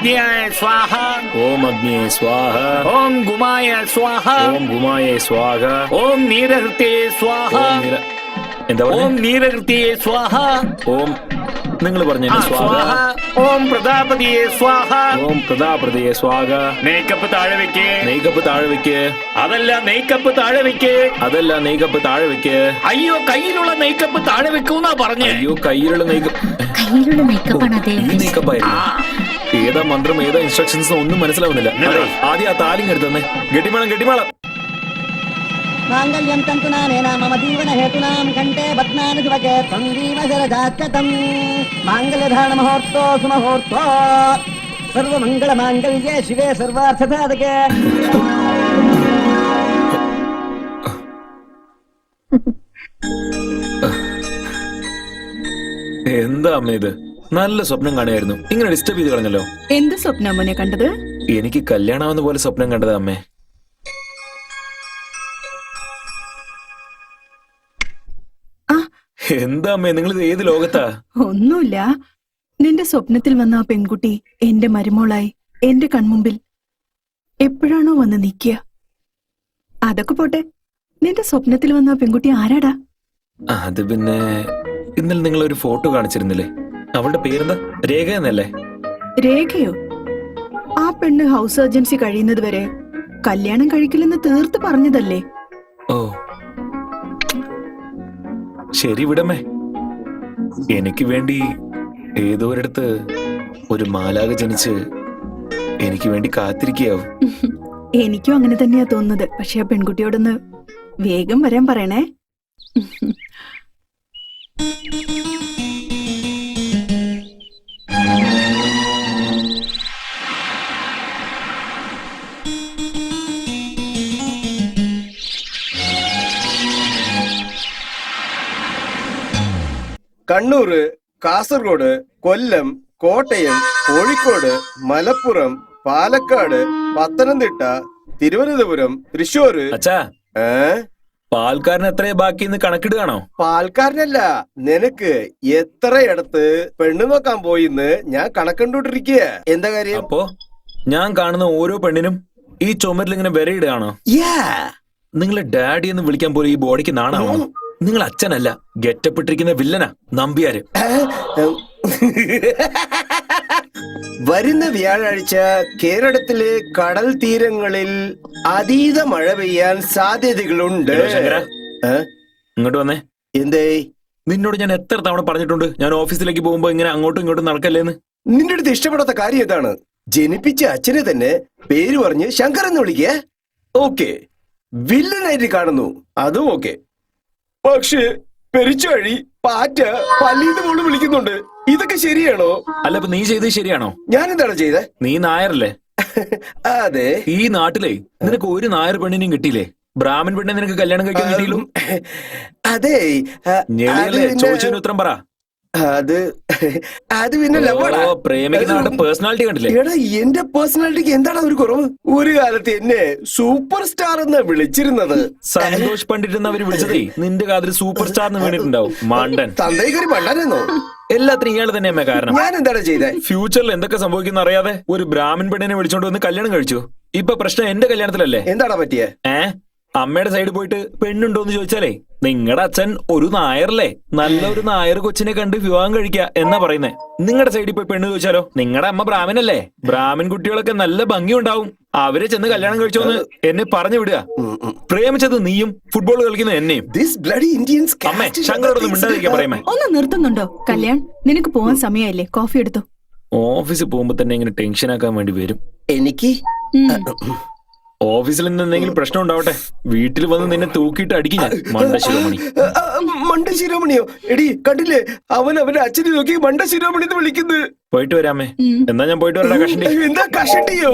ഓം അഗ്നിയായ സ്വാഹ. ഓം അഗ്നിയെ സ്വാഹ. ഓം ഗുമായ സ്വാഹ. ഓം ഗുമായെ സ്വാഹ. ഓം നീരഹൃത്യേ സ്വാഹ. ഓം നിര- എന്താ ഓം പറഞ്ഞേ നീരഹൃത്യേ സ്വാഹ. ഓം നിങ്ങൾ പറഞ്ഞു ആ, സ്വാഹ. സ്വാഹ. ഓം പ്രതാപതിയെ സ്വാഹ. ഓം പ്രതാപ്രതയെ സ്വാഹ. മേക്കപ്പ് താഴെ വെക്കേ. നെയ്കപ്പ് താഴെ വെക്ക്. അതല്ല മേക്കപ്പ് താഴെ വെക്കേ. അതല്ല നെയ്കപ്പ് താഴെ വെക്ക്. അയ്യോ കയ്യിലുള്ള മേക്കപ്പ് താഴെ വെക്കൂന്നാ പറഞ്ഞേ. അയ്യോ കയ്യിലുള്ള നെയ്കപ്പ് കയ്യിലുള്ള മേക്കപ്പാണ് ഈ അദ്ദേഹം നെയ്കപ്പ് ആയിരുന്നു ഏതാ മന്ത്രം ഏതാ ഇൻസ്ട്രക്ഷൻസ് ഒന്നും മനസ്സിലാവുന്നില്ല. ആദ്യം ആ താലിം കരുതന്നെ ഗെട്ടിമേളം ഗെട്ടിമേളം. മാംഗല്യം തന്തുനാനേന മമ ജീവനഹേതുനാം കണ്ഠേ ബത്നാന ശുഭകേ ത്വം ജീവശരജാക്കതം മാംഗല്യധാരണ മഹോർത്തോ സുമഹോർത്തോ. സർവമംഗള മാംഗല്യേ ശിവേ സർവാർത്ഥസാധകേ. എന്താ അമ്മ ഇത്? നല്ല സ്വപ്നം കാണുമായിരുന്നു ഇങ്ങനെ ഡിസ്റ്റർബ് ചെയ്ത് കളഞ്ഞല്ലോ. എന്ത് സ്വപ്നം മോനെ കണ്ടത്? എനിക്ക് കല്യാണമാവുന്ന പോലെ സ്വപ്നം കണ്ടത് അമ്മേ. എന്താ അമ്മേ നിങ്ങൾ ഇത് ഏത് ലോകത്താ? ഒന്നുമില്ല. നിന്റെ സ്വപ്നത്തിൽ വന്ന ആ പെൺകുട്ടി എന്റെ മരുമോളായി എന്റെ കൺമുമ്പിൽ എപ്പോഴാണോ വന്ന് നിക്കുക അതൊക്കെ പോട്ടെ. നിന്റെ സ്വപ്നത്തിൽ വന്ന ആ പെൺകുട്ടി ആരാടാ? അത് പിന്നെ ഇന്നലെ നിങ്ങൾ ഒരു ഫോട്ടോ കാണിച്ചിരുന്നില്ലേ? അവളുടെ പേരെന്താ? രേഖ എന്നല്ലേ? രേഖയോ? ആ പെണ്ണ് ഹൗസ് സർജൻസി കഴിയുന്നത് വരെ കല്യാണം കഴിക്കില്ലെന്ന് തീർത്ത് പറഞ്ഞതല്ലേ? ഓ. ശരി വിടമേ എനിക്ക് വേണ്ടി ഏതോ ഒരിടത്ത് ഒരു മാലാക ജനിച്ച് എനിക്ക് വേണ്ടി കാത്തിരിക്കാവും എനിക്കും അങ്ങനെ തന്നെയാ തോന്നുന്നത്. പക്ഷെ ആ പെൺകുട്ടിയോടൊന്ന് വേഗം വരാൻ പറയണേ. കണ്ണൂർ കാസർഗോഡ് കൊല്ലം കോട്ടയം കോഴിക്കോട് മലപ്പുറം പാലക്കാട് പത്തനംതിട്ട തിരുവനന്തപുരം തൃശ്ശൂര് അച്ഛാ ഏ? പാൽക്കാരൻ എത്രയാ ബാക്കിന്ന് കണക്കിടുകയാണോ? പാൽക്കാരനല്ല നിനക്ക് എത്രയിടത്ത് പെണ്ണു നോക്കാൻ പോയിന്ന് ഞാൻ കണക്കണ്ടോണ്ടിരിക്കുക എന്താ കാര്യം? അപ്പോ ഞാൻ കാണുന്ന ഓരോ പെണ്ണിനും ഈ ചുമരിൽ ഇങ്ങനെ വിരയിടുകയാണോ നിങ്ങളെ ഡാഡി എന്ന് വിളിക്കാൻ പോലും ഈ ബോഡിക്ക് നാണാവോ? നിങ്ങൾ അച്ഛനല്ല ഗെറ്റപ്പെട്ടിരിക്കുന്ന വില്ലനാ നമ്പിയാര്. വരുന്ന വ്യാഴാഴ്ച കേരളത്തിലെ കടൽ തീരങ്ങളിൽ അതീത മഴ പെയ്യാൻ സാധ്യതകളുണ്ട്? ഇങ്ങോട്ട് വന്നേ. എന്തേ? നിന്നോട് ഞാൻ എത്ര തവണ പറഞ്ഞിട്ടുണ്ട് ഞാൻ ഓഫീസിലേക്ക് പോകുമ്പോ ഇങ്ങനെ അങ്ങോട്ടും ഇങ്ങോട്ടും നടക്കല്ലേന്ന്. നിന്റെ അടുത്ത് ഇഷ്ടപ്പെടാത്ത കാര്യം എന്താണ് ജനിപ്പിച്ച അച്ഛനെ തന്നെ പേര് പറഞ്ഞ് ശങ്കർ എന്ന് വിളിക്കേ? ഓക്കെ. വില്ലനായിട്ട് കാണുന്നു. അതും ഓക്കെ. പക്ഷേ പെരിച്ചഴി പാറ്റ പല്ലീന്ന് പോലും വിളിക്കുന്നുണ്ട്. ഇതൊക്കെ ശരിയാണോ? അല്ല അപ്പൊ നീ ചെയ്തത് ശരിയാണോ? ഞാൻ എന്താണ് ചെയ്തേ? നീ നായരല്ലേ? അതെ. ഈ നാട്ടിലെ നിനക്ക് ഒരു നായർ പെണ്ണിനും കിട്ടിയില്ലേ? ബ്രാഹ്മൺ പെണ്ണിനെ നിനക്ക് കല്യാണം കഴിക്കാൻ കിട്ടിയില്ലും? അതെ. ചോദിച്ചതിന് ഉത്തരം പറ. അത് അത് പിന്നെ പേഴ്സണാലിറ്റി കണ്ടില്ലേ? എടാ എന്റെ പേഴ്സണാലിറ്റിക്ക് എന്താണ് ഒരു കുറവ്? ഒരു കാലത്ത് എന്നെ സൂപ്പർ സ്റ്റാർ എന്ന് വിളിച്ചിരുന്നത്. സന്തോഷ് പണ്ഡിറ്റ് എന്നവര് അവർ വിളിച്ചതേ. നിന്റെ കാതിൽ സൂപ്പർ സ്റ്റാർ എന്ന് വീണിട്ടുണ്ടാവും. മാണ്ടൻ. മണ്ടാനെന്നോ എല്ലാത്തിനും ഇയാൾ തന്നെ അമ്മ കാരണം. ഞാൻ എന്താണ് ചെയ്തേ? ഫ്യൂച്ചറിൽ എന്തൊക്കെ സംഭവിക്കുന്ന അറിയാതെ ഒരു ബ്രാഹ്മിൻ പെണ്ണിനെ വിളിച്ചോണ്ട് വന്ന് കല്യാണം കഴിച്ചു. ഇപ്പൊ പ്രശ്നം എന്റെ കല്യാണത്തിലല്ലേ? എന്താണ് പറ്റിയേ? ഏ? അമ്മയുടെ സൈഡിൽ പോയിട്ട് പെണ്ണുണ്ടോന്ന് ചോദിച്ചാലേ നിങ്ങളുടെ അച്ഛൻ ഒരു നായറല്ലേ നല്ല ഒരു നായർ കൊച്ചിനെ കണ്ട് വിവാഹം കഴിക്കുക എന്നാ പറയുന്നേ. നിങ്ങളുടെ സൈഡിൽ പോയി പെണ്ണ് ചോദിച്ചാലോ നിങ്ങളുടെ അമ്മ ബ്രാഹ്മണല്ലേ? ബ്രാഹ്മൺ കുട്ടികളൊക്കെ നല്ല ഭംഗി ഉണ്ടാവും അവരെ ചെന്ന് കല്യാണം കഴിച്ചോന്ന് എന്നെ പറഞ്ഞു വിടുക. പ്രേമിച്ചത് നീയും ഫുട്ബോൾ കളിക്കുന്ന എന്നെയും. ദിസ് ബ്ലഡി ഇന്ത്യൻസ് അമ്മേ ശങ്കരോടൊന്നും മിണ്ടാതിരിക്കാൻ പറയുമേ. ഒന്ന് നിർത്തുന്നുണ്ടോ? കല്യാൺ നിനക്ക് പോവാൻ സമയമായില്ലേ? കോഫി എടുത്തു. ഓഫീസിൽ പോകുമ്പോ തന്നെ ഇങ്ങനെ ടെൻഷൻ ആക്കാൻ വേണ്ടി വരും. എനിക്ക്. ഓഫീസിൽ നിന്ന് എന്തെങ്കിലും പ്രശ്നം ഉണ്ടാവട്ടെ. വീട്ടിൽ വന്ന് നിന്നെ തൂക്കിയിട്ട് അടിക്കും ഞാൻ. മണ്ട ശിരോമണി. ശിരോമണിയോ? എടി കണ്ടില്ലേ? അവൻ അവന്റെ അച്ഛനെ നോക്കി മണ്ട ശിരോമണി എന്ന് വിളിക്കുന്നത് പോയിട്ട് വരാമേ. എന്നാ ഞാൻ പോയിട്ട് വരടാ കഷണ്ടി. എന്താ കഷണ്ടിയോ?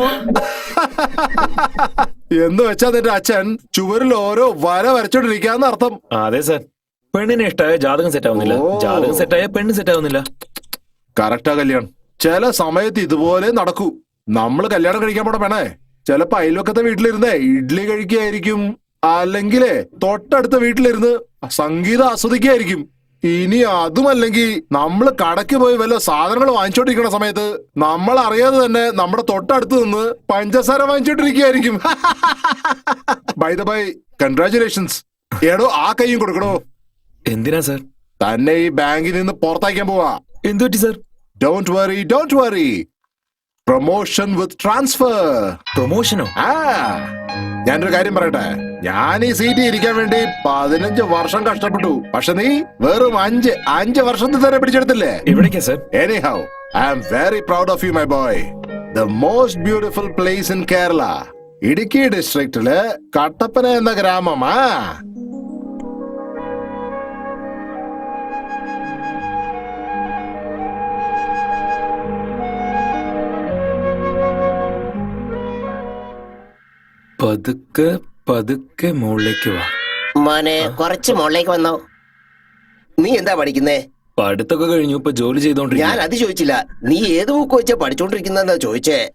എന്ന് വെച്ചാ നിന്റെ അച്ഛൻ ചുവരിൽ ഓരോ വര വരച്ചോണ്ടിരിക്കാന്ന് അർത്ഥം. അതെ സാർ. പെണ്ണിനെ ഇഷ്ടമായ ജാതകം സെറ്റ് ആവുന്നില്ല. ജാതകം സെറ്റായ പെണ്ണ് സെറ്റ് ആവുന്നില്ല. കറക്റ്റാ കല്യാണം ചില സമയത്ത് ഇതുപോലെ നടക്കൂ. നമ്മൾ കല്യാണം കഴിക്കാൻ പോടാ വേണേ ചിലപ്പോ അയൽവക്കത്തെ വീട്ടിലിരുന്നേ ഇഡ്ഡലി കഴിക്കുകയായിരിക്കും അല്ലെങ്കിലേ തൊട്ടടുത്ത വീട്ടിലിരുന്ന് സംഗീതം ആസ്വദിക്കുകയായിരിക്കും ഇനി അതുമല്ലെങ്കിൽ നമ്മൾ കടയ്ക്ക് പോയി വല്ല സാധനങ്ങൾ വാങ്ങിച്ചോണ്ടിരിക്കുന്ന സമയത്ത് നമ്മൾ അറിയാതെ തന്നെ നമ്മുടെ തൊട്ടടുത്ത് നിന്ന് പഞ്ചസാര വാങ്ങിച്ചോണ്ടിരിക്കുകയായിരിക്കും. ബൈ ദ ബൈ കൺഗ്രാചുലേഷൻസ് എടോ ആ കൈയും കൊടുക്കണോ? എന്തിനാ സർ? തന്നെ ഈ ബാങ്കിൽ നിന്ന് പുറത്തയക്കാൻ പോവാ. എന്തു പറ്റി sir? Don't worry don't worry promotion with transfer പ്രൊമോഷനോ ആ ഞാനൊരു കാര്യം പറയട്ടെ. ഞാൻ ഈ സീറ്റിൽ ഇരിക്കാൻ വേണ്ടി പതിനഞ്ച് വർഷം കഷ്ടപ്പെട്ടു. പക്ഷെ നീ വെറും അഞ്ച് അഞ്ച് വർഷത്തിൽ തന്നെ പിടിച്ചെടുത്തില്ലേ? എവിടേക്കാ sir? Any how I am very proud of you my boy the most beautiful place in Kerala Idukki ഡിസ്ട്രിക്റ്റിൽ കട്ടപ്പന എന്ന ഗ്രാമമാ പതുക്കെ പതുക്കെ മുകളിലേക്ക് വാ. മോനെ കുറച്ച് മുകളിലേക്ക് വന്നോ. നീ എന്താ പഠിക്കുന്നേ? പഠിത്തൊക്കെ കഴിഞ്ഞു ഇപ്പൊ ജോലി ഞാൻ ചെയ്തോണ്ടിരിക്കും അത് ചോദിച്ചില്ല. നീ ഏത് ബുക്ക് വെച്ചാ പഠിച്ചോണ്ടിരിക്കുന്നെന്നാ ചോദിച്ചേ?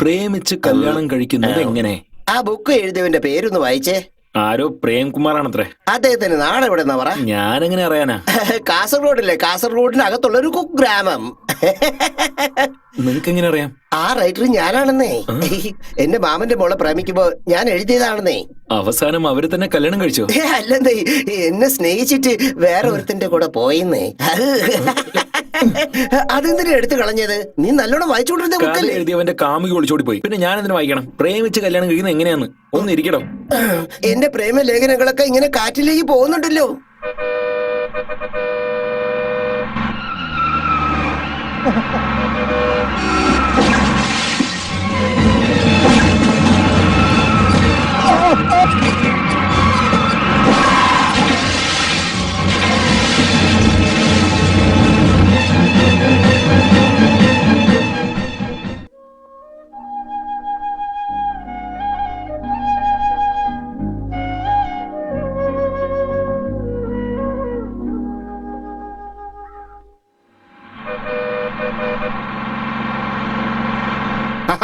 പ്രേമിച്ച് കല്യാണം കഴിക്കുന്നത് എങ്ങനെ? ആ ബുക്ക് എഴുതിയവന്റെ പേരൊന്ന് വായിച്ചേ. ആരോ പ്രേംകുമാറാണത്രേ. അദ്ദേഹത്തിന് നാളെ എവിടെ പറ. ഞാനെങ്ങനെ അറിയാനാ? കാസർഗോഡല്ലേ? കാസർഗോഡിന് അകത്തുള്ള ഒരു കുഗ്രാമം. നിനക്ക് എങ്ങനെ അറിയാം? ആ റൈറ്റർ ഞാനാണെന്നേ. എന്റെ മാമന്റെ മോളെ പ്രേമിക്കുമ്പോ ഞാൻ എഴുതിയതാണെന്നേ. അവസാനം അവർ തന്നെ കല്യാണം കഴിച്ചു? അല്ല അല്ലെന്നേ. എന്നെ സ്നേഹിച്ചിട്ട് വേറെ ഒരുത്തിന്റെ കൂടെ പോയിന്നേ. അതെന്തിനാ എടുത്തു കളഞ്ഞത്? നീ നല്ലോണം വായിച്ചോണ്ടിരുന്ന കഥ ബുക്കല്ലേ? എഴുതിയവന്റെ കാമുകി ഒളിച്ചോടി പോയി. പിന്നെ ഞാൻ എന്തിനു വായിക്കണം? പ്രേമിച്ച് കല്യാണം കഴിക്കുന്നത് എങ്ങനെയാന്ന്? ഒന്ന് ഇരിക്കടോ എന്റെ പ്രേമ ലേഖനങ്ങളൊക്കെ ഇങ്ങനെ കാറ്റിലേക്ക് പോകുന്നുണ്ടല്ലോ.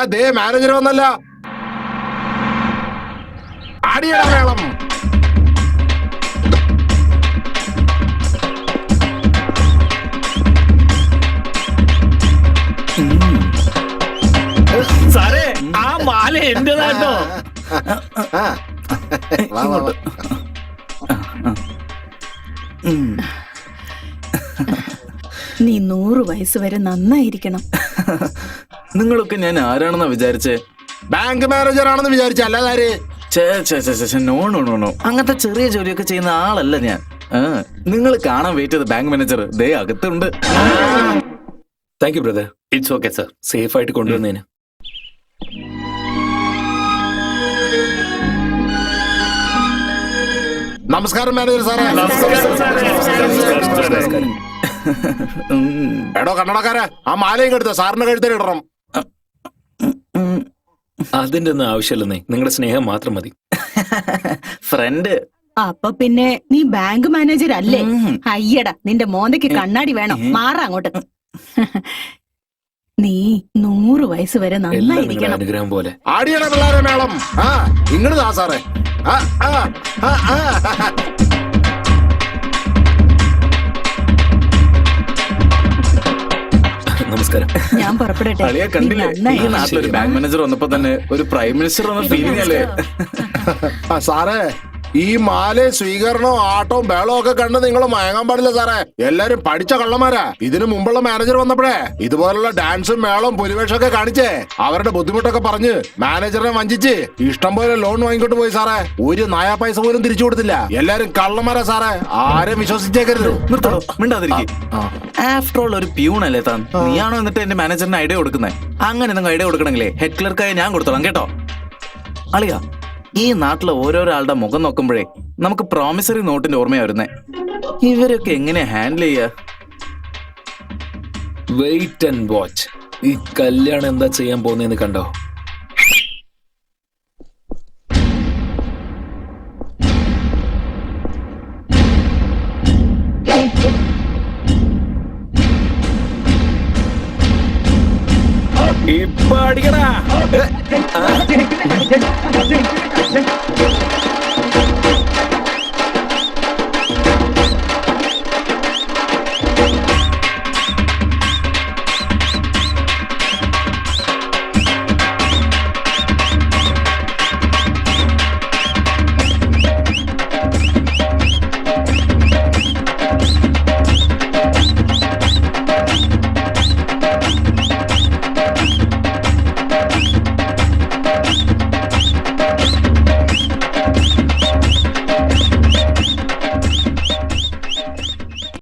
ദേ മാനേജർ വന്നല്ല. അടിയട വേളം സാറേ ആ മാല എന്റേതാട്ടോ. നീ നൂറ് വയസ്സ് വരെ നന്നായിരിക്കണം. നിങ്ങളൊക്കെ ഞാൻ ആരാണെന്നാ വിചാരിച്ചേ? ബാങ്ക് മാനേജർ ആണെന്ന് വിചാരിച്ച അല്ലാതാര് നോ നോ നോ നോ അങ്ങനത്തെ ചെറിയ ജോലിയൊക്കെ ചെയ്യുന്ന ആളല്ല ഞാൻ. നിങ്ങൾ കാണാൻ വെയിറ്റ് ചെയ്ത ബാങ്ക് മാനേജർ ദേ അകത്തുണ്ട്. Thank you brother it's okay sir safe ആയിട്ട് കൊണ്ടുവന്നതിന് നമസ്കാരം മാനേജർ സാറേ. എടോ കണ്ണടക്കാരാ ആ മാലയും കെടുത്ത. സാറിന്റെ കഴുത്തിൽ ഇടണം. അതിന്റെ ഒന്നും ആവശ്യമില്ലെന്നേ. നിങ്ങളുടെ സ്നേഹം മാത്രം മതി. ഫ്രണ്ട്. അപ്പൊ പിന്നെ നീ ബാങ്ക് മാനേജർ അല്ലേ? അയ്യട നിന്റെ മോന്തയ്ക്ക് കണ്ണാടി വേണം. മാറാ അങ്ങോട്ട്. നീ നൂറ് വയസ്സ് വരെ നന്നായിരിക്കണം അനുഗ്രഹം പോലെ. ആടിയട പിള്ളേരെ മേളം. ആ ഇങ്ങോട്ട് സാറേ. ആ, ആ, ആ, നമസ്കാരം. ഞാൻ പുറപ്പെടട്ടെ. അളിയെ കണ്ടില്ലേ? ഈ നാട്ടിലൊരു ബാങ്ക് മാനേജർ വന്നപ്പോ തന്നെ ഒരു പ്രൈം മിനിസ്റ്റർ വന്ന ഫീലിംഗ് അല്ലേ? ആ, സാറേ ഈ മാല സ്വീകരണവും ആട്ടവും ബേളവും ഒക്കെ കണ്ട് നിങ്ങൾ മയങ്ങാൻ പാടില്ല സാറേ. എല്ലാരും പഠിച്ച കള്ളന്മാരാ. ഇതിനു മുമ്പുള്ള മാനേജർ വന്നപ്പോഴേ ഇതുപോലുള്ള ഡാൻസും മേളവും പുലിവേഷമൊക്കെ കാണിച്ചേ. അവരുടെ ബുദ്ധിമുട്ടൊക്കെ പറഞ്ഞ് മാനേജറിനെ വഞ്ചിച്ച് ഇഷ്ടം പോലെ ലോൺ വാങ്ങിക്കൊണ്ട് പോയി സാറേ. ഒരു നായാ പൈസ പോലും തിരിച്ചു കൊടുത്തില്ല. എല്ലാരും കള്ളന്മാരാ സാറേ. ആരും വിശ്വസിച്ചേക്കരുത്. ആഫ്റ്റർ ഓൾ ഒരു പ്യൂണല്ലേ താൻ. നീയാണോ എന്നിട്ട് എന്റെ മാനേജറിന് ഐഡിയ കൊടുക്കുന്നത് അങ്ങനെ നിങ്ങൾ ഐഡിയ കൊടുക്കണമെങ്കിലേ ഹെഡ് ക്ലർക്കായി ഞാൻ കൊടുത്തോളാം കേട്ടോ. അളിയ ഈ നാട്ടിലെ ഓരോരാളുടെ മുഖം നോക്കുമ്പോഴേ നമുക്ക് പ്രോമിസറി നോട്ടിന്റെ ഓർമ്മയാ വരുന്നേ. ഇവരൊക്കെ എങ്ങനെ ഹാൻഡിൽ ചെയ്യ? വെയിറ്റ് ആൻഡ് വാച്ച് ഈ കല്യാണം എന്താ ചെയ്യാൻ പോകുന്നതെന്ന് കണ്ടോ? അടിക്കടാ